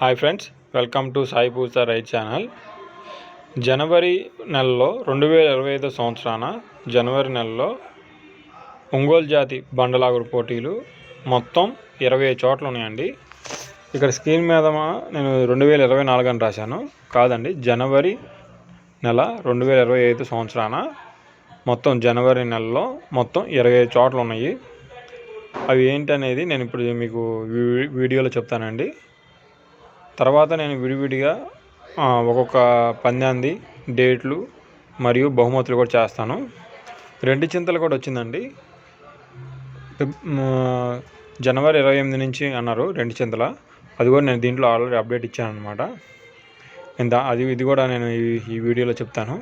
Hi friends welcome to Sai Pooja right channel. జనవరి నెలలో రెండు వేల ఇరవై ఐదో సంవత్సరాన జనవరి నెలలో ఒంగోలు జాతి బండలాగుడు పోటీలు మొత్తం ఇరవై చోట్ల ఉన్నాయండి. ఇక్కడ స్క్రీన్ మీద మా- నేను రెండు వేల ఇరవై నాలుగు అని రాశాను. కాదండి జనవరి నెల రెండు వేల ఇరవై ఐదు సంవత్సరాన మొత్తం జనవరి నెలలో మొత్తం ఇరవై ఐదు చోట్ల ఉన్నాయి. అవి ఏంటనేది నేను ఇప్పుడు మీకు వీడియోలో చెప్తానండి. తర్వాత నేను విడివిడిగా ఒక్కొక్క పందాంది డేట్లు మరియు బహుమతులు కూడా చేస్తాను. రెండు చింతలు కూడా వచ్చిందండి. జనవరి ఇరవై ఎనిమిది నుంచి అన్నారు రెండు చింతల. అది కూడా నేను దీంట్లో ఆల్రెడీ అప్డేట్ ఇచ్చాను అనమాట ఇంత అది ఇది కూడా నేను ఈ వీడియోలో చెప్తాను.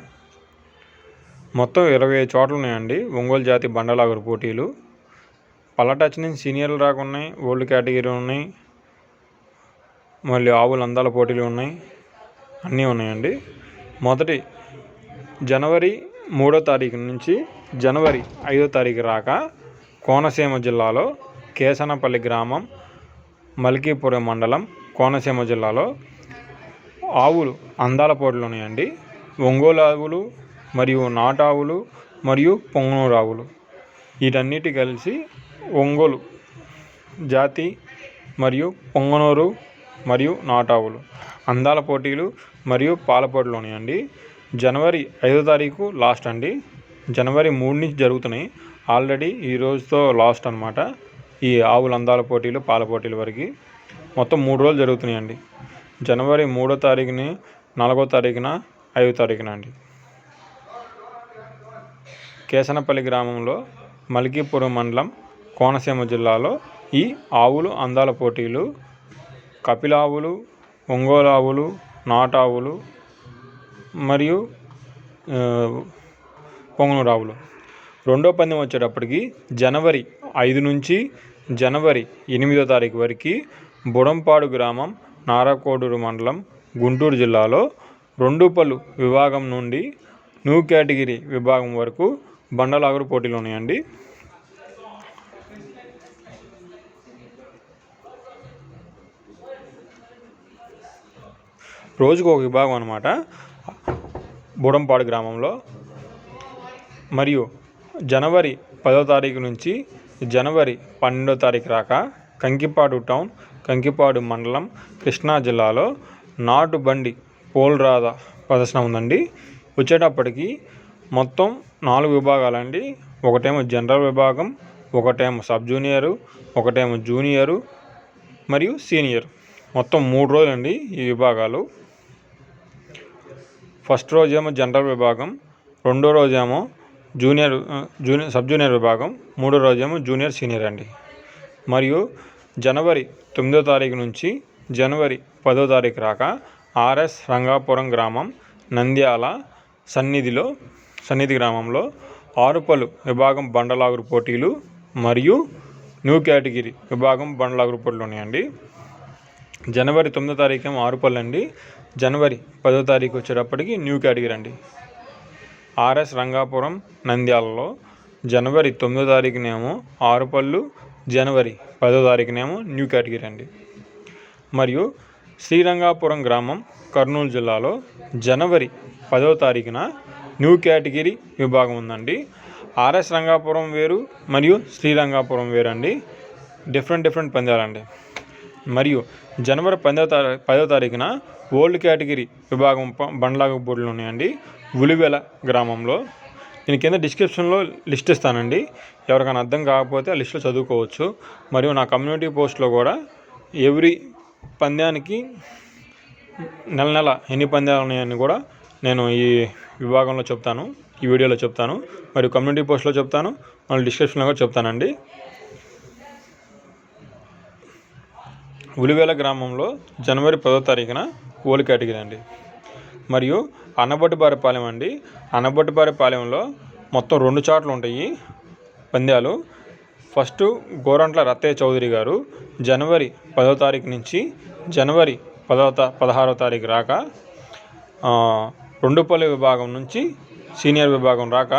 మొత్తం ఇరవై చోట్ల ఉన్నాయండి. ఒంగోలు జాతి బండలాగురు పోటీలు. పల్లటచ్ నుంచి సీనియర్లు రాకున్నాయి ఓల్డ్ కేటగిరీ ఉన్నాయి. మళ్ళీ ఆవుల అందాల పోటీలు ఉన్నాయి. అన్నీ ఉన్నాయండి. మొదటి జనవరి మూడో తారీఖు నుంచి జనవరి ఐదో తారీఖు రాక కోనసీమ జిల్లాలో కేసనపల్లి గ్రామం మల్కీపురం మండలం కోనసీమ జిల్లాలో ఆవులు అందాల పోటీలు ఉన్నాయండి. ఒంగోలు ఆవులు మరియు నాటావులు మరియు పొంగనూరు ఆవులు. వీటన్నిటి కలిసి ఒంగోలు జాతి మరియు పొంగనూరు మరియు నాటావులు. అందాల పోటీలు మరియు పాల పోటీలు ఉన్నాయండి జనవరి ఐదో తారీఖు లాస్ట్ అండి. జనవరి మూడు నుంచి జరుగుతున్నాయి. ఆల్రెడీ ఈ రోజుతో లాస్ట్ అనమాట ఈ ఆవుల అందాల పోటీలు పాల పోటీలు వరకు మొత్తం మూడు రోజులు జరుగుతున్నాయండి జనవరి మూడో తారీఖుని నాలుగో తారీఖున ఐదో తారీఖున అండి. కేసనపల్లి గ్రామంలో మల్కీపురం మండలం కోనసీమ జిల్లాలో ఈ ఆవులు అందాల పోటీలు కపిలావులు ఒంగోలావులు నాటావులు మరియు పొంగనూరావులు. రెండో పందెం వచ్చేటప్పటికి జనవరి ఐదు నుంచి జనవరి ఎనిమిదో తారీఖు వరకు బుడంపాడు గ్రామం నారాకోడూరు మండలం గుంటూరు జిల్లాలో రెండు పలు విభాగం నుండి న్యూ కేటగిరీ విభాగం వరకు బండలాగురు పోటీలు ఉన్నాయండి. రోజుకు ఒక విభాగం అనమాట బుడంపాడు గ్రామంలో. మరియు జనవరి పదో తారీఖు నుంచి జనవరి పన్నెండో తారీఖు రాక కంకిపాడు టౌన్ కంకిపాడు మండలం కృష్ణా జిల్లాలో నాటు బండి పోల్రాధ ప్రదర్శన ఉందండి. వచ్చేటప్పటికి మొత్తం నాలుగు విభాగాలండి ఒకటేమో జనరల్ విభాగం ఒకటేమో సబ్ జూనియరు ఒకటేమో జూనియరు మరియు సీనియర్. మొత్తం మూడు రోజులండి ఈ విభాగాలు. ఫస్ట్ రోజేమో జనరల్ విభాగం రెండో రోజేమో జూనియర్ జూనియర్ సబ్ జూనియర్ విభాగం మూడో రోజేమో జూనియర్ సీనియర్ అండి. మరియు జనవరి తొమ్మిదో తారీఖు నుంచి జనవరి పదో తారీఖు రాక ఆర్ఎస్ రంగాపురం గ్రామం నంద్యాల సన్నిధిలో సన్నిధి గ్రామంలో ఆరుపలు విభాగం బండలాగురు పోటీలు మరియు న్యూ కేటగిరీ విభాగం బండలాగురు పోటీలు ఉన్నాయండి. జనవరి తొమ్మిదో తారీఖు ఏమో అండి జనవరి పదో తారీఖు వచ్చేటప్పటికి న్యూ కేటగిరీ అండి ఆర్ఎస్ రంగాపురం నంద్యాలలో జనవరి తొమ్మిదో తారీఖునేమో ఆరుపల్లు జనవరి పదో తారీఖునేమో న్యూ కేటగిరీ అండి మరియు శ్రీరంగాపురం గ్రామం కర్నూలు జిల్లాలో జనవరి పదో తారీఖున న్యూ కేటగిరీ విభాగం ఉందండి. ఆర్ఎస్ రంగాపురం వేరు మరియు శ్రీరంగాపురం వేరు అండి డిఫరెంట్ డిఫరెంట్ పందాలండి. మరియు జనవరి పదో తారీ పదో తారీఖున ఓల్డ్ కేటగిరీ విభాగం ప- బండ్లాగ బోర్డులు ఉన్నాయండి. ఉలివెల గ్రామంలో. నేను కింద డిస్క్రిప్షన్లో లిస్ట్ ఇస్తానండి. ఎవరికైనా అర్థం కాకపోతే ఆ లిస్ట్లో చదువుకోవచ్చు. మరియు నా కమ్యూనిటీ పోస్ట్లో కూడా ఎవ్రీ పందానికి నెల నెల ఎన్ని పందాలు ఉన్నాయని కూడా నేను ఈ విభాగంలో చెప్తాను. ఈ వీడియోలో చెప్తాను. మరియు కమ్యూనిటీ పోస్ట్లో చెప్తాను. మళ్ళీ డిస్క్రిప్షన్లో కూడా చెప్తానండి. ఉలివేల గ్రామంలో జనవరి పదో తారీఖున ఓలి కేటగిరీ అండి మరియు అన్నబొట్టిపారెపాలెం అండి. అన్నబొట్టిపారెపాలెంలో మొత్తం రెండు చాట్లు ఉంటాయి పందాలు ఫస్ట్ గోరంట్ల రత్తయ్య చౌదరి గారు జనవరి పదో తారీఖు నుంచి జనవరి పదో తా పదహారో తారీఖు రాక రెండుపల్లి విభాగం నుంచి సీనియర్ విభాగం రాక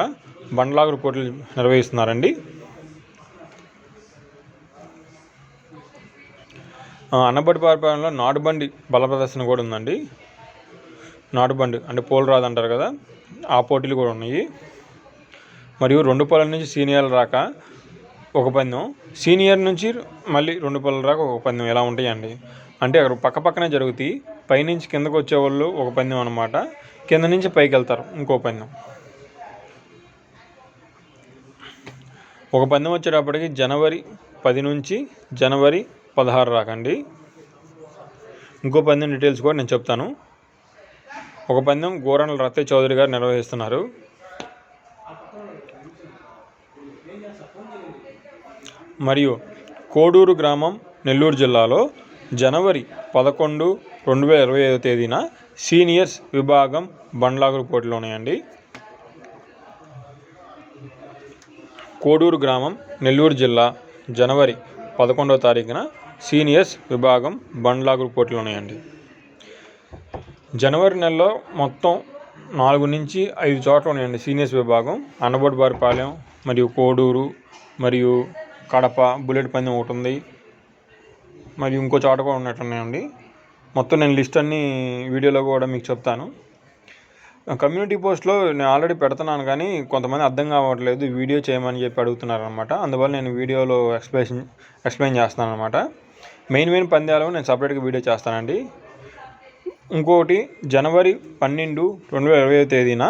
బండ్లాగురు పోటీలు నిర్వహిస్తున్నారండి. అన్నబడి పరిపాలనలో నాటుబండి బల ప్రదర్శన కూడా ఉందండి. నాటుబండి అంటే పోల్ రాదు అంటారు కదా ఆ పోటీలు కూడా ఉన్నాయి. మరియు రెండు పొలాల నుంచి సీనియర్లు రాక ఒక పందెం. సీనియర్ నుంచి మళ్ళీ రెండు పొలాల రాక ఒక పందెం. ఎలా ఉంటాయండి? అంటే అక్కడ పక్క పక్కనే జరుగుతాయి. పైనుంచి కిందకు వచ్చేవాళ్ళు ఒక పందెం అనమాట కింద నుంచి పైకి వెళ్తారు ఇంకో పందెం. ఒక పందెం వచ్చేటప్పటికి జనవరి పది నుంచి జనవరి పదహారు రాకండి. ఇంకో పందెం డీటెయిల్స్ కూడా నేను చెప్తాను. ఒక పందెం గోరణల రత్తయ్య చౌదరి గారు నిర్వహిస్తున్నారు. మరియు కోడూరు గ్రామం నెల్లూరు జిల్లాలో జనవరి పదకొండు రెండు వేల ఇరవై ఐదో తేదీన సీనియర్స్ విభాగం బండ్లాగురు పోటీలు ఉన్నాయండి. కోడూరు గ్రామం నెల్లూరు జిల్లా జనవరి పదకొండవ తారీఖున సీనియర్స్ విభాగం బండ్లాగురు పోటీలు ఉన్నాయండి. జనవరి నెలలో మొత్తం నాలుగు నుంచి ఐదు చోట్ల ఉన్నాయండి సీనియర్స్ విభాగం. అన్నబొడిబారిపాలెం మరియు కోడూరు మరియు కడప బుల్లెట్ పందెం ఒకటి ఉంది. మరియు ఇంకో చోట కూడా ఉన్నట్టున్నాయండి మొత్తం నేను లిస్ట్ అన్ని వీడియోలో కూడా మీకు చెప్తాను. కమ్యూనిటీ పోస్ట్లో నేను ఆల్రెడీ పెడుతున్నాను కానీ కొంతమంది అర్థం కావట్లేదు. వీడియో చేయమని చెప్పి అడుగుతున్నారు అనమాట అందువల్ల నేను వీడియోలో ఎక్స్ప్లెయిన్ ఎక్స్ప్లెయిన్ చేస్తాను అనమాట మెయిన్ మెయిన్ పందాలు నేను సపరేట్గా వీడియో చేస్తానండి. ఇంకొకటి జనవరి పన్నెండు రెండు వేల ఇరవై తేదీన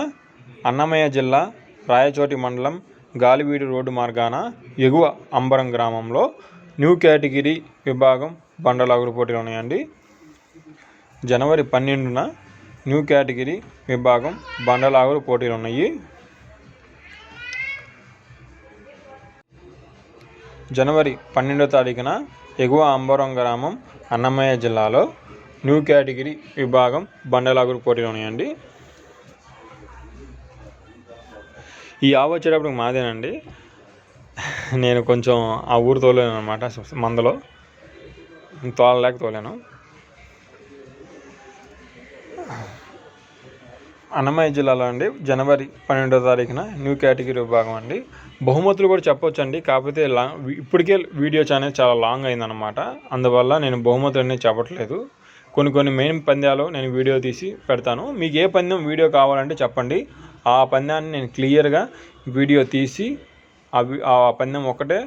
అన్నమయ్య జిల్లా రాయచోటి మండలం గాలివీడు రోడ్డు మార్గాన ఎగువ అంబరం గ్రామంలో న్యూ కేటగిరీ విభాగం బండలాగుడు పోటీలు ఉన్నాయండి. జనవరి పన్నెండున న్యూ కేటగిరీ విభాగం బండలాగుడు పోటీలు ఉన్నాయి. జనవరి పన్నెండో తారీఖున ఎగువ అంబరం గ్రామం అన్నమయ్య జిల్లాలో న్యూ కేటగిరీ విభాగం బండలాగురు పోటీలు ఉన్నాయండి. ఈ ఆవు వచ్చేటప్పుడు మాదేనండి. నేను కొంచెం ఆ ఊరు తోలేను అనమాట మందలో. తోలలేక తోలేను. అన్నమయ్య జిల్లాలో అండి జనవరి పన్నెండో తారీఖున న్యూ కేటగిరీ విభాగం అండి. బహుమతులు కూడా చెప్పొచ్చు అండి కాకపోతే లా ఇప్పటికే వీడియో ఛానల్ చాలా లాంగ్ అయిందనమాట అందువల్ల నేను బహుమతులు అనేది చెప్పట్లేదు. కొన్ని కొన్ని మెయిన్ పందాలు నేను వీడియో తీసి పెడతాను. మీకు ఏ పందెం వీడియో కావాలంటే చెప్పండి. ఆ పందాన్ని నేను క్లియర్గా వీడియో తీసి అవి ఆ పందెం ఒకటే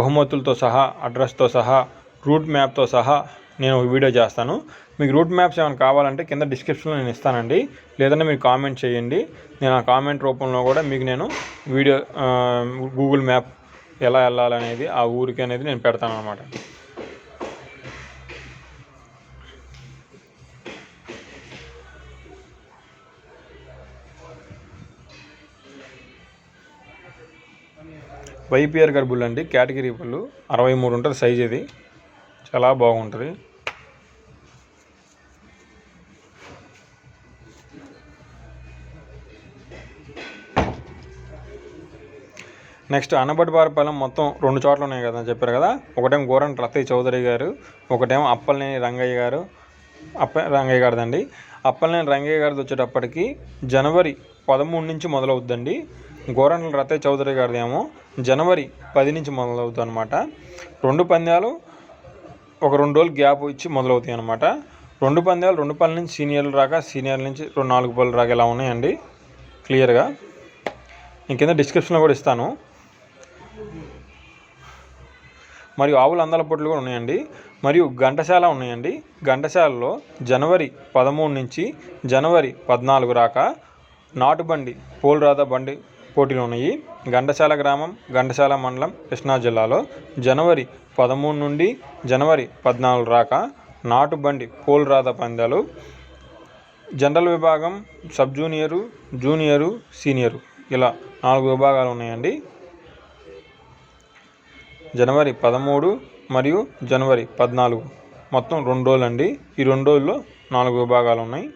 బహుమతులతో సహా అడ్రస్తో సహా రూట్ మ్యాప్తో సహా నేను వీడియో చేస్తాను. మీకు రూట్ మ్యాప్స్ ఏమైనా కావాలంటే కింద డిస్క్రిప్షన్లో నేను ఇస్తానండి. లేదంటే మీరు కామెంట్ చేయండి. నేను ఆ కామెంట్ రూపంలో కూడా మీకు నేను వీడియో గూగుల్ మ్యాప్ ఎలా వెళ్ళాలనేది ఆ ఊరికి అనేది నేను పెడతాను అనమాట వైపిఆర్ గారి బుల్ అండి కేటగిరీ బుల్ అరవై మూడు ఉంటుంది సైజ్ ఇది. చాలా బాగుంటుంది. నెక్స్ట్ అన్నబడిపారపాలెం మొత్తం రెండు చోట్ల ఉన్నాయి కదా చెప్పారు కదా. ఒకటేమో గోరంట రత్తయ్య చౌదరి గారు ఒకటేమో అప్పలనేని రంగయ్య గారు అప్ప రంగయ్య గారిదండి. అప్పలనేని రంగయ్య గారిది వచ్చేటప్పటికి జనవరి పదమూడు నుంచి మొదలవుద్దండి. గోరంట్ల రత్తయ్య చౌదరి గారిదేమో జనవరి పది నుంచి మొదలవుతుంది అనమాట రెండు పందాలు ఒక రెండు రోజులు గ్యాప్ ఇచ్చి మొదలవుతాయి అనమాట రెండు పందాలు రెండు పళ్ళ నుంచి సీనియర్లు రాక సీనియర్ల నుంచి రెండు నాలుగు పళ్ళు రాక ఇలా ఉన్నాయండి? క్లియర్గా? నేను కింద డిస్క్రిప్షన్లో కూడా ఇస్తాను. మరియు ఆవుల అందాల పొట్లు కూడా ఉన్నాయండి. మరియు ఘంటసాల ఉన్నాయండి. ఘంటసాలలో జనవరి పదమూడు నుంచి జనవరి పద్నాలుగు రాక నాటుబండి పోల్రాధా బండి పోటీలు ఉన్నాయి. ఘంటసాల గ్రామం ఘంటసాల మండలం కృష్ణా జిల్లాలో జనవరి పదమూడు నుండి జనవరి పద్నాలుగు రాక నాటుబండి పోల్రాధ పందాలు జనరల్ విభాగం సబ్ జూనియరు జూనియరు సీనియరు ఇలా నాలుగు విభాగాలు ఉన్నాయండి. జనవరి పదమూడు మరియు జనవరి పద్నాలుగు. మొత్తం రెండు రోజులు అండి ఈ రెండు రోజుల్లో నాలుగు విభాగాలు ఉన్నాయి.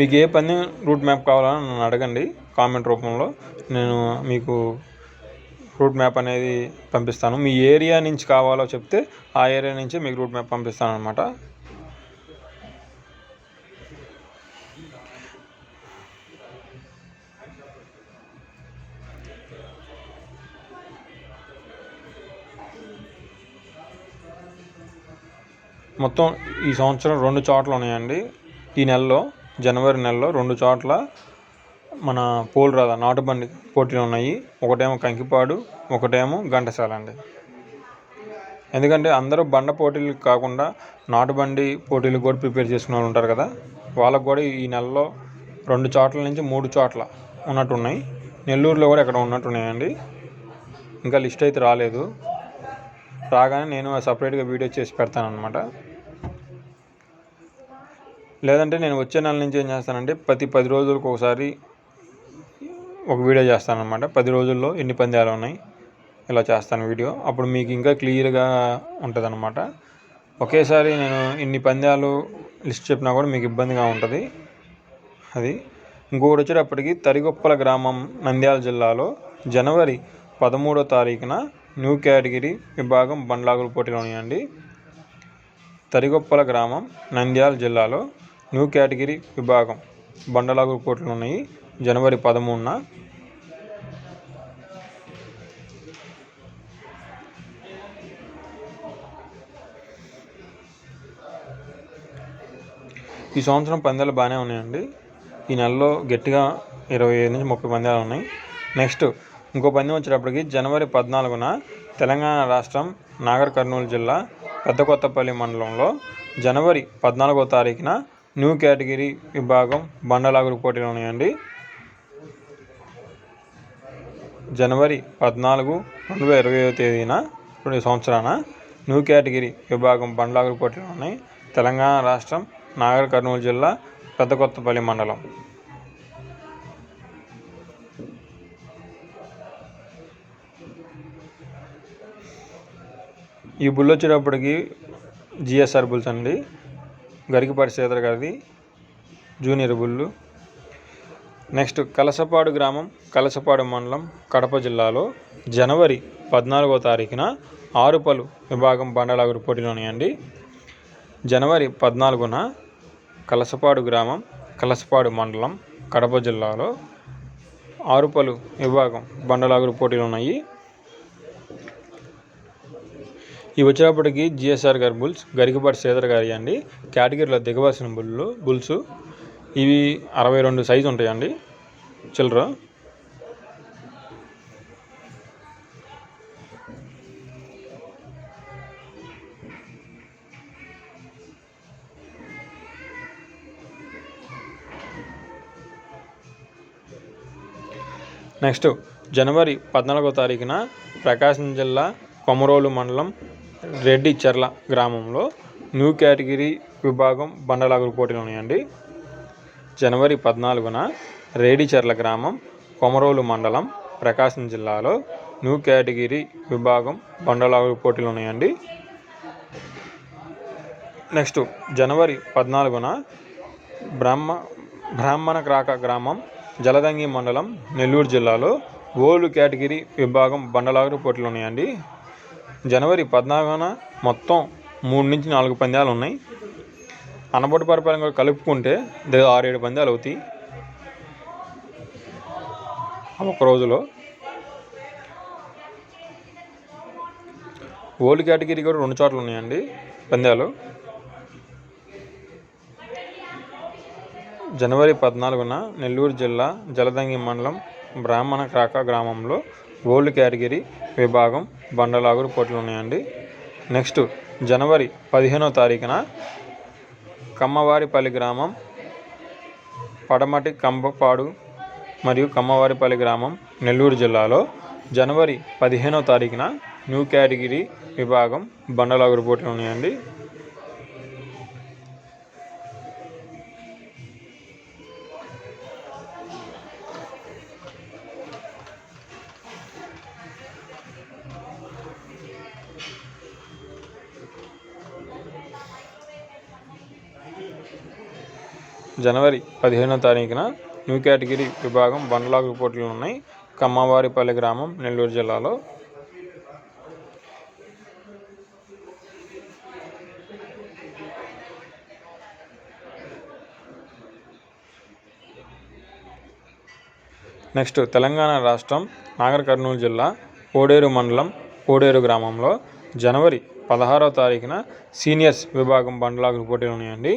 మీకు ఏ పని రూట్ మ్యాప్ కావాలని నన్ను అడగండి కామెంట్ రూపంలో. నేను మీకు రూట్ మ్యాప్ అనేది పంపిస్తాను. మీ ఏరియా నుంచి కావాలో చెప్తే ఆ ఏరియా నుంచి మీకు రూట్ మ్యాప్ పంపిస్తాను అనమాట మొత్తం ఈ సంవత్సరం రెండు చోట్ల ఉన్నాయండి. ఈ నెలలో జనవరి నెలలో రెండు చోట్ల మన పోల్ రాధ నాటుబండి పోటీలు ఉన్నాయి. ఒకటేమో కంకిపాడు ఒకటేమో ఘంటసాల అండి. ఎందుకంటే అందరూ బండ పోటీలు కాకుండా నాటుబండి పోటీలు కూడా ప్రిపేర్ చేసుకునే వాళ్ళు ఉంటారు కదా. వాళ్ళకు కూడా ఈ నెలలో రెండు చోట్ల నుంచి మూడు చోట్ల ఉన్నట్టున్నాయి నెల్లూరులో కూడా ఎక్కడ ఉన్నట్టున్నాయండి ఇంకా లిస్ట్ అయితే రాలేదు. రాగానే నేను సపరేట్గా వీడియో చేసి పెడతాను అనమాట లేదంటే నేను వచ్చే నెల నుంచి ఏం చేస్తానంటే ప్రతి పది రోజులకు ఒకసారి ఒక వీడియో చేస్తానమాట పది రోజుల్లో ఎన్ని పందాలు ఉన్నాయి ఇలా చేస్తాను వీడియో. అప్పుడు మీకు ఇంకా క్లియర్గా ఉంటుంది అనమాట ఒకేసారి నేను ఇన్ని పందాలు లిస్ట్ చెప్పినా కూడా మీకు ఇబ్బందిగా ఉంటుంది. అది ఇంకొకటి వచ్చేటప్పటికి తరిగొప్పల గ్రామం నంద్యాల జిల్లాలో జనవరి పదమూడో తారీఖున న్యూ కేటగిరీ విభాగం బండ్లాగుల పోటీలు ఉన్నాయండి. తరిగొప్పల గ్రామం నంద్యాల జిల్లాలో న్యూ కేటగిరీ విభాగం బండలాగు కోట్లు ఉన్నాయి జనవరి పదమూడున ఈ సంవత్సరం పందాలు బాగానే ఉన్నాయండి. ఈ నెలలో గట్టిగా ఇరవై ఐదు నుంచి ముప్పై పందాలు ఉన్నాయి. నెక్స్ట్ ఇంకో పందెం వచ్చేటప్పటికి జనవరి పద్నాలుగున తెలంగాణ రాష్ట్రం నాగర్ కర్నూలు జిల్లా పెద్ద కొత్తపల్లి మండలంలో జనవరి పద్నాలుగో తారీఖున న్యూ కేటగిరీ విభాగం బండలాగుడు పోటీలు ఉన్నాయండి. జనవరి పద్నాలుగు రెండు వేల ఇరవై తేదీన రెండు సంవత్సరాన న్యూ కేటగిరీ విభాగం బండ్లాగుడు పోటీలు ఉన్నాయి. తెలంగాణ రాష్ట్రం నాగర్ కర్నూలు జిల్లా పెద్ద కొత్తపల్లి మండలం. ఈ బుల్ వచ్చేటప్పటికి జిఎస్ఆర్ బుల్స్ అండి. గరికపాటి శ్రీధర్ గారిది జూనియర్ బుల్లు. నెక్స్ట్ కలసపాడు గ్రామం కలసపాడు మండలం కడప జిల్లాలో జనవరి పద్నాలుగో తారీఖున ఆరుపలు విభాగం బండలాగురు పోటీలు ఉన్నాయండి జనవరి పద్నాలుగున కలసపాడు గ్రామం కలసపాడు మండలం కడప జిల్లాలో ఆరుపలు విభాగం బండలాగురు పోటీలు ఉన్నాయి ఇవి వచ్చేటప్పటికి జిఎస్ఆర్ గారి బుల్స్ గరికపాటి శ్రీధర్ గారి అండి. కేటగిరీలో దిగవలసిన బుల్లు బుల్స్. ఇవి అరవై రెండు సైజు ఉంటాయండి చిల్లర. నెక్స్ట్ జనవరి పద్నాలుగో తారీఖున ప్రకాశం జిల్లా కొమరోలు మండలం రెడ్డి చెర్ల గ్రామంలో న్యూ కేటగిరీ విభాగం బండలాగుడు పోటీలు ఉన్నాయండి. జనవరి పద్నాలుగున రేడిచెర్ల గ్రామం కొమరోలు మండలం ప్రకాశం జిల్లాలో న్యూ కేటగిరీ విభాగం బండలాగుడు పోటీలు ఉన్నాయండి. నెక్స్ట్ జనవరి పద్నాలుగున బ్రహ్మ బ్రాహ్మణ క్రాక గ్రామం జలదంగి మండలం నెల్లూరు జిల్లాలో ఓల్డ్ కేటగిరీ విభాగం బండలాగుడు పోటీలు ఉన్నాయండి. జనవరి పద్నాలుగున మొత్తం మూడు నుంచి నాలుగు పందాలు ఉన్నాయి. అనబడి పరిపాలన కూడా కలుపుకుంటే దగ్గర ఆరు ఏడు పందాలు అవుతాయి ఒక రోజులో ఓల్డ్ కేటగిరీ కూడా రెండు చోట్ల ఉన్నాయండి పందాలు జనవరి పద్నాలుగున నెల్లూరు జిల్లా జలదంగి మండలం బ్రాహ్మణ క్రాక గ్రామంలో ఓల్డ్ కేటగిరీ విభాగం బండలాగుడు పోటీలు ఉన్నాయండి. నెక్స్ట్ జనవరి పదిహేనో తారీఖున కమ్మవారిపల్లి గ్రామం పడమటి కంబపాడు మరియు కమ్మవారిపల్లి గ్రామం నెల్లూరు జిల్లాలో జనవరి పదిహేనో తారీఖున న్యూ కేటగిరీ విభాగం బండలాగుడు పోటీలు ఉన్నాయండి. జనవరి పదిహేనో తారీఖున న్యూ కేటగిరీ విభాగం వన్ లాక్ రిపోర్ట్లు ఉన్నాయి. కమ్మవారిపల్లి గ్రామం నెల్లూరు జిల్లాలో. నెక్స్ట్ తెలంగాణ రాష్ట్రం నాగర్ కర్నూలు జిల్లా కోడేరు మండలం కోడేరు గ్రామంలో జనవరి పదహారవ తారీఖున సీనియర్స్ విభాగం బండ్లాగురు పోటీలు ఉన్నాయండి.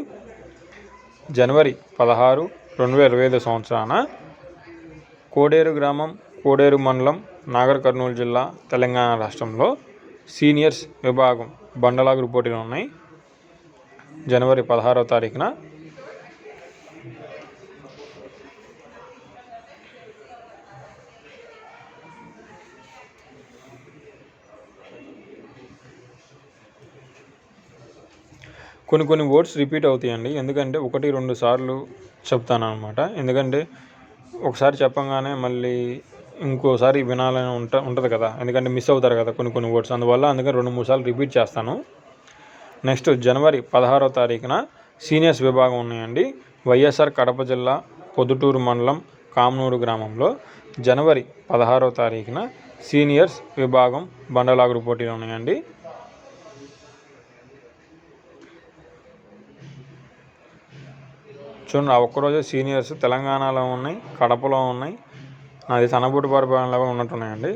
జనవరి పదహారు రెండు వేల ఇరవై ఐదు సంవత్సరాన కోడేరు గ్రామం కోడేరు మండలం నాగర్ కర్నూలు జిల్లా తెలంగాణ రాష్ట్రంలో సీనియర్స్ విభాగం బండలాగురు పోటీలు ఉన్నాయి. జనవరి పదహారవ తారీఖున కొన్ని కొన్ని వర్డ్స్ రిపీట్ అవుతాయండి. ఎందుకంటే ఒకటి రెండు సార్లు చెప్తాను అనమాట ఎందుకంటే ఒకసారి చెప్పంగానే మళ్ళీ ఇంకోసారి వినాలని ఉంట ఉంటుంది కదా. ఎందుకంటే మిస్ అవుతారు కదా కొన్ని కొన్ని వర్డ్స్. అందువల్ల అందుకని రెండు మూడు సార్లు రిపీట్ చేస్తాను. నెక్స్ట్ జనవరి పదహారవ తారీఖున సీనియర్స్ విభాగం ఉన్నాయండి. వైఎస్ఆర్ కడప జిల్లా పొద్దుటూరు మండలం కామనూరు గ్రామంలో జనవరి పదహారవ తారీఖున సీనియర్స్ విభాగం బండలాగుడు పోటీలు ఉన్నాయండి. చూడండి ఆ ఒక్కరోజే సీనియర్స్ తెలంగాణలో ఉన్నాయి కడపలో ఉన్నాయి. నాది సన్నబూటి పరిపాలనలో కూడా ఉన్నట్టున్నాయండి.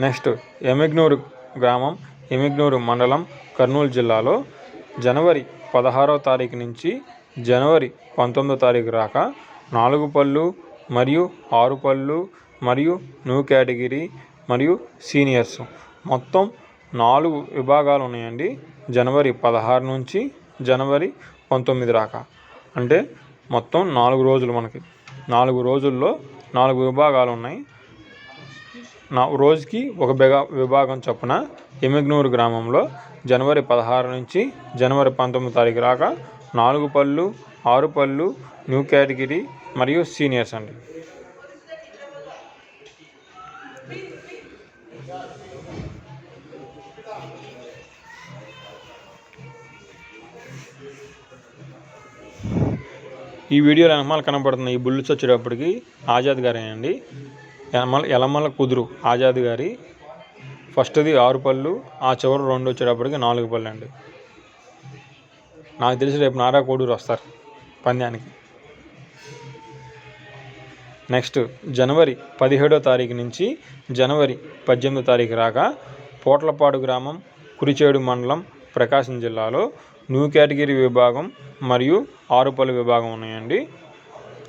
నెక్స్ట్ ఎమిగ్నూరు గ్రామం ఎమిగ్నూరు మండలం కర్నూలు జిల్లాలో జనవరి పదహారవ తారీఖు నుంచి జనవరి పంతొమ్మిదో తారీఖు రాక నాలుగు పళ్ళు మరియు ఆరు పళ్ళు మరియు న్యూ కేటగిరీ మరియు సీనియర్స్. మొత్తం నాలుగు విభాగాలు ఉన్నాయండి. జనవరి పదహారు నుంచి జనవరి పంతొమ్మిది రాక. అంటే మొత్తం నాలుగు రోజులు మనకి. నాలుగు రోజుల్లో నాలుగు విభాగాలు ఉన్నాయి. నా రోజుకి ఒక బిగా విభాగం చొప్పున ఎమిగ్నూరు గ్రామంలో జనవరి పదహారు నుంచి జనవరి పంతొమ్మిది తారీఖు రాక నాలుగు పళ్ళు ఆరు పళ్ళు న్యూ కేటగిరీ మరియు సీనియర్స్ అండి. ఈ వీడియోలో ఎనమాలు కనబడుతున్నాయి ఈ బుల్లెట్స్ వచ్చేటప్పటికి ఆజాద్ గారే అండి. ఎనమల ఎలమల కుదురు ఆజాద్ గారి. ఫస్ట్ది ఆరు పళ్ళు ఆ చివరి రెండు వచ్చేటప్పటికి నాలుగు పళ్ళు అండి నాకు తెలిసి రేపు నారా కోడూరు వస్తారు పంద్యానికి. నెక్స్ట్ జనవరి పదిహేడో తారీఖు నుంచి జనవరి పద్దెనిమిదో తారీఖు రాగా పోట్లపాడు గ్రామం కురిచేడు మండలం ప్రకాశం జిల్లాలో న్యూ కేటగిరీ విభాగం మరియు ఆరుపల్లి విభాగం ఉన్నాయండి.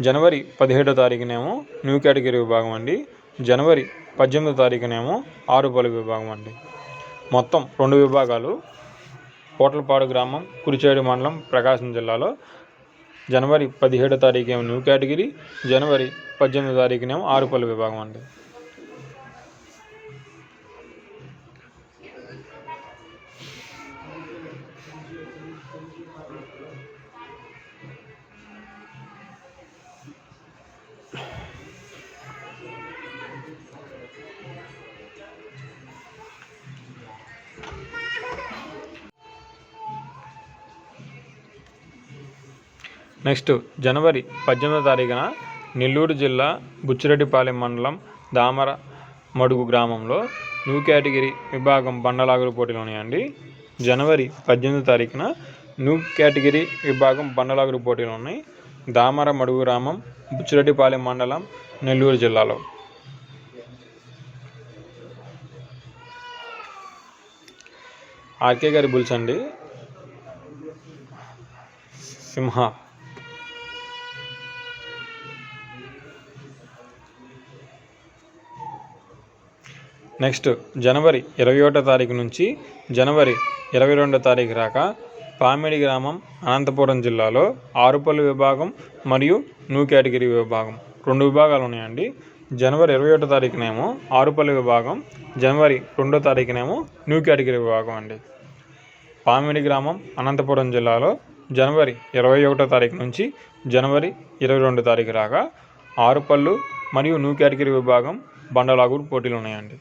జనవరి పదిహేడో తారీఖునేమో న్యూ కేటగిరీ విభాగం అండి. జనవరి పద్దెనిమిదో తారీఖునేమో ఆరుపల్లి విభాగం అండి. మొత్తం రెండు విభాగాలు పోట్లపాడు గ్రామం కురిచేడు మండలం ప్రకాశం జిల్లాలో. జనవరి పదిహేడో తారీఖు ఏమో న్యూ కేటగిరీ జనవరి పద్దెనిమిదో తారీఖునేమో ఆరుపల్లి విభాగం అండి. నెక్స్ట్ జనవరి పద్దెనిమిదో తారీఖున నెల్లూరు జిల్లా బుచ్చిరెడ్డిపాలెం మండలం దామర మడుగు గ్రామంలో న్యూ కేటగిరీ విభాగం బండలాగులు పోటీలు అండి. జనవరి పద్దెనిమిదో తారీఖున న్యూ కేటగిరీ విభాగం బండలాగులు పోటీలు ఉన్నాయి దామర మడుగు గ్రామం బుచ్చిరెడ్డిపాలెం మండలం నెల్లూరు జిల్లాలో. ఆర్కే గారి బుల్స్ అండి. సింహ నెక్స్ట్ జనవరి ఇరవై ఒకటో తారీఖు నుంచి జనవరి ఇరవై రెండో తారీఖు రాక పామిడి గ్రామం అనంతపురం జిల్లాలో ఆరుపల్లి విభాగం మరియు న్యూ కేటగిరీ విభాగం. రెండు విభాగాలు ఉన్నాయండి. జనవరి ఇరవై ఒకటో తారీఖునేమో ఆరుపల్లి విభాగం జనవరి రెండో తారీఖునేమో న్యూ కేటగిరీ విభాగం అండి. పామిడి గ్రామం అనంతపురం జిల్లాలో జనవరి ఇరవై ఒకటో తారీఖు నుంచి జనవరి ఇరవై రెండు తారీఖు రాగా ఆరుపళ్ళు మరియు న్యూ కేటగిరీ విభాగం బండలాగూరు పోటీలు ఉన్నాయండి.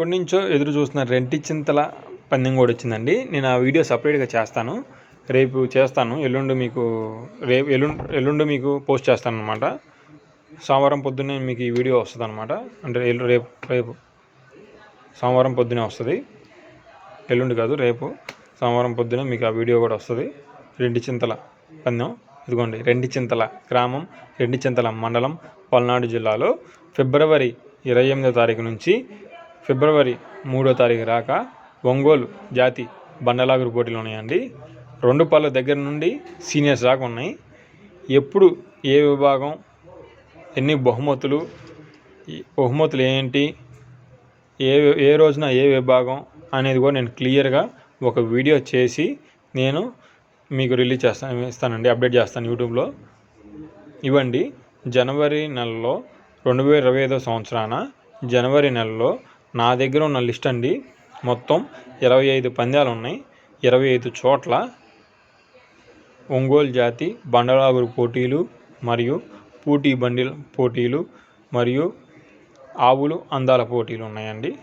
ఎప్పటి నుంచో ఎదురు చూస్తున్న రెంటి చింతల పందెం కూడా వచ్చిందండి. నేను ఆ వీడియో సపరేట్గా చేస్తాను. రేపు చేస్తాను. ఎల్లుండి మీకు రేపు ఎల్లుండి ఎల్లుండి మీకు పోస్ట్ చేస్తాను అనమాట సోమవారం పొద్దున్నే మీకు ఈ వీడియో వస్తుంది అనమాట అంటే ఎల్లు రేపు రేపు. సోమవారం పొద్దునే వస్తుంది. ఎల్లుండి కాదు రేపు. సోమవారం పొద్దున మీకు ఆ వీడియో కూడా వస్తుంది. రెండు చింతల పందెం. ఇదిగోండి రెండు చింతల గ్రామం రెండు చింతల మండలం పల్నాడు జిల్లాలో ఫిబ్రవరి ఇరవై ఎనిమిదో తారీఖు నుంచి ఫిబ్రవరి మూడో తారీఖు రాక ఒంగోలు జాతి బండలాగురు పోటీలు ఉన్నాయండి. రెండు పళ్ళ దగ్గర నుండి సీనియర్స్ దాకా ఉన్నాయి. ఎప్పుడు ఏ విభాగం ఎన్ని బహుమతులు బహుమతులు ఏంటి ఏ ఏ రోజున ఏ విభాగం అనేది కూడా నేను క్లియర్గా ఒక వీడియో చేసి నేను మీకు రిలీజ్ చేస్తాను ఇస్తానండి అప్డేట్ చేస్తాను యూట్యూబ్లో. ఇవ్వండి జనవరి నెలలో రెండు వేల ఇరవై ఐదో సంవత్సరాన జనవరి నెలలో నా దగ్గర ఉన్న లిస్ట్ అండి. మొత్తం ఇరవై ఐదు పందాలు ఉన్నాయి ఇరవై ఐదు చోట్ల ఒంగోలు జాతి బండలాగురు పోటీలు మరియు పూటీ బండిల పోటీలు మరియు ఆవులు అందాల పోటీలు ఉన్నాయండి.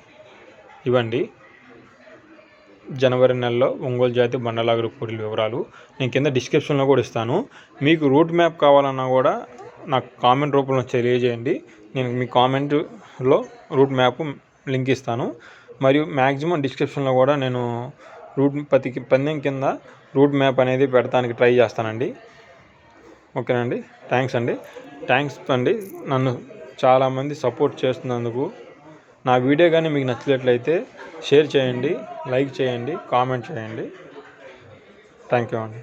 ఇవ్వండి జనవరి నెలలో ఒంగోలు జాతి బండలాగురు పోటీల వివరాలు. నేను కింద డిస్క్రిప్షన్లో కూడా ఇస్తాను. మీకు రూట్ మ్యాప్ కావాలన్నా కూడా నాకు కామెంట్ రూపంలో తెలియజేయండి. నేను మీ కామెంట్లో రూట్ మ్యాప్ లింక్ ఇస్తాను. మరియు మ్యాక్సిమం డిస్క్రిప్షన్లో కూడా నేను రూట్ పతికి పందెం కింద రూట్ మ్యాప్ అనేది పెడతానికి ట్రై చేస్తానండి. ఓకేనండి? థ్యాంక్స్ అండి. థ్యాంక్స్ అండి. నన్ను చాలామంది సపోర్ట్ చేస్తున్నందుకు. నా వీడియో కానీ మీకు నచ్చినట్లయితే షేర్ చేయండి లైక్ చేయండి కామెంట్ చేయండి. థ్యాంక్ యూ అండి.